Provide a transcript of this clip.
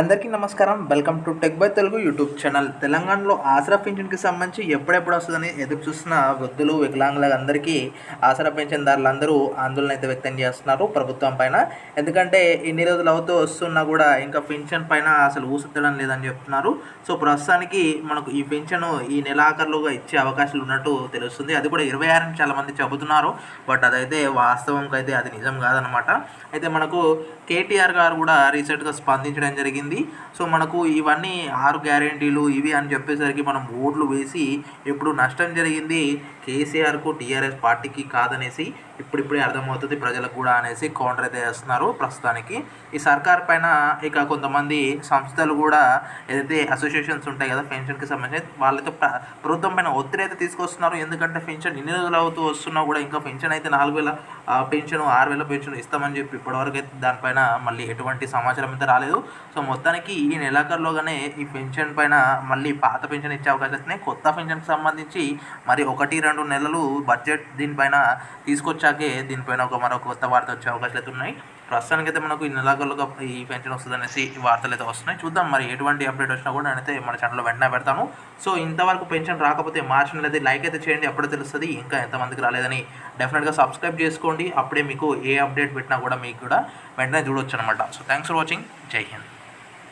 అందరికీ నమస్కారం. Welcome to tech by Telugu YouTube channel. తెలంగాణలో ఆసరా పెన్షన్కి సంబంధించి ఎప్పుడెప్పుడు వస్తుందని ఎదురు చూస్తున్న వృద్ధులు వికలాంగుల అందరికీ ఆసరా పెన్షన్దారులు అందరూ ఆందోళన అయితే వ్యక్తం చేస్తున్నారు ప్రభుత్వం పైన. ఎందుకంటే ఇన్ని రోజులు అవుతూ వస్తున్నా కూడా ఇంకా పెన్షన్ పైన అసలు ఊసెత్తడం లేదని చెప్తున్నారు. సో ప్రస్తుతానికి మనకు ఈ పెన్షన్ ఈ నెలాఖరులుగా ఇచ్చే అవకాశాలు ఉన్నట్టు తెలుస్తుంది. అది కూడా ఇరవై ఆరు చాలా మంది చెబుతున్నారు. బట్ అదైతే వాస్తవంగా అయితే అది నిజం కాదనమాట. అయితే మనకు కేటీఆర్ గారు కూడా రీసెంట్గా స్పందించడం జరిగింది. సో మనకు ఇవన్నీ ఆరు గ్యారెంటీలు ఇవి అని చెప్పేసరికి మనం ఓట్లు వేసి ఇప్పుడు నష్టం జరిగింది కేసీఆర్కు టీఆర్ఎస్ పార్టీకి కాదనేసి ఇప్పుడిప్పుడే అర్థమవుతుంది ప్రజలకు కూడా అనేసి కౌంటర్ అయితే చేస్తున్నారు ప్రస్తుతానికి. ఈ సర్కార్ పైన ఇక కొంతమంది సంస్థలు కూడా ఏదైతే అసోసియేషన్స్ ఉంటాయి కదా పెన్షన్కి సంబంధించి వాళ్ళైతే ప్రభుత్వం పైన ఒత్తిడి అయితే తీసుకొస్తున్నారు. ఎందుకంటే పెన్షన్ ఎన్ని రోజులు అవుతూ వస్తున్నా కూడా ఇంకా పెన్షన్ అయితే నాలుగు వేల పెన్షన్ ఆరు వేల పెన్షన్ ఇస్తామని చెప్పి ఇప్పటివరకు అయితే దానిపైన మళ్ళీ ఎటువంటి సమాచారం అయితే రాలేదు. సో మొత్తానికి ఈ నెలాఖరులోగానే ఈ పెన్షన్ పైన మళ్ళీ పాత పెన్షన్ ఇచ్చే అవకాశం వస్తున్నాయి. కొత్త పెన్షన్కి సంబంధించి మరి ఒకటి రెండు నెలలు బడ్జెట్ దీనిపైన తీసుకొచ్చాకే దీనిపైన ఒక మరో కొత్త వార్త వచ్చే అవకాశాలు అయితే ఉన్నాయి. ప్రస్తుతానికి అయితే మనకు ఈ నెలాఖరులుగా ఈ పెన్షన్ వస్తుంది అనేసి ఈ వార్తలు అయితే వస్తున్నాయి. చూద్దాం మరి ఎటువంటి అప్డేట్ వచ్చినా కూడా నేనైతే మన ఛానల్లో వెంటనే పెడతాను. సో ఇంతవరకు పెన్షన్ రాకపోతే మార్చి నెల అయితే లైక్ అయితే చేయండి. అప్పుడే తెలుస్తుంది ఇంకా ఎంతమందికి రాలేదని డెఫినెట్గా సబ్స్క్రైబ్ చేసుకోండి. అప్పుడే మీకు ఏ అప్డేట్ పెట్టినా కూడా మీకు కూడా వెంటనే చూడొచ్చు అనమాట సో థ్యాంక్స్ ఫర్ వాచింగ్ జై హింద్.